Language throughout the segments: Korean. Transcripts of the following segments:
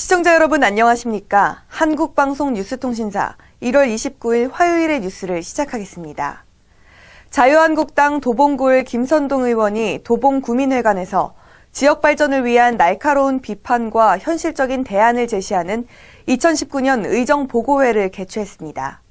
시청자 여러분 안녕하십니까? 한국방송 뉴스통신사 1월 29일 화요일의 뉴스를 시작하겠습니다. 자유한국당 도봉구을 김선동 의원이 도봉구민회관에서 지역 발전을 위한 날카로운 비판과 현실적인 대안을 제시하는 2019년 의정 보고회를 개최했습니다.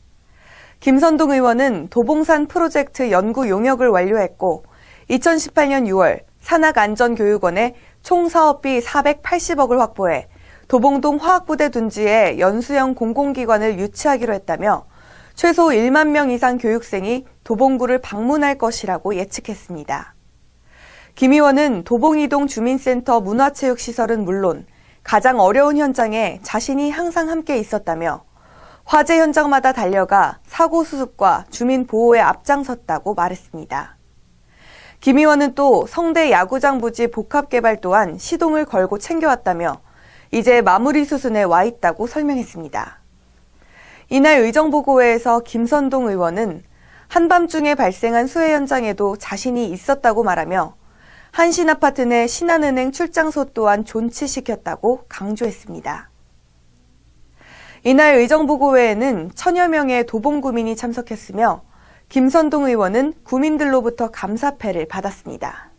김선동 의원은 도봉산 프로젝트 연구 용역을 완료했고 2018년 6월 산학안전교육원에 총 사업비 480억을 확보해 도봉동 화학부대 둔지에 연수형 공공기관을 유치하기로 했다며 최소 1만 명 이상 교육생이 도봉구를 방문할 것이라고 예측했습니다. 김 의원은 도봉이동 주민센터 문화체육시설은 물론 가장 어려운 현장에 자신이 항상 함께 있었다며 화재 현장마다 달려가 사고 수습과 주민 보호에 앞장섰다고 말했습니다. 김 의원은 또 성대 야구장 부지 복합 개발 또한 시동을 걸고 챙겨왔다며 이제 마무리 수순에 와 있다고 설명했습니다. 이날 의정보고회에서 김선동 의원은 한밤중에 발생한 수해 현장에도 자신이 있었다고 말하며 한신아파트 내 신한은행 출장소 또한 존치시켰다고 강조했습니다. 이날 의정보고회에는 천여 명의 도봉구민이 참석했으며 김선동 의원은 구민들로부터 감사패를 받았습니다.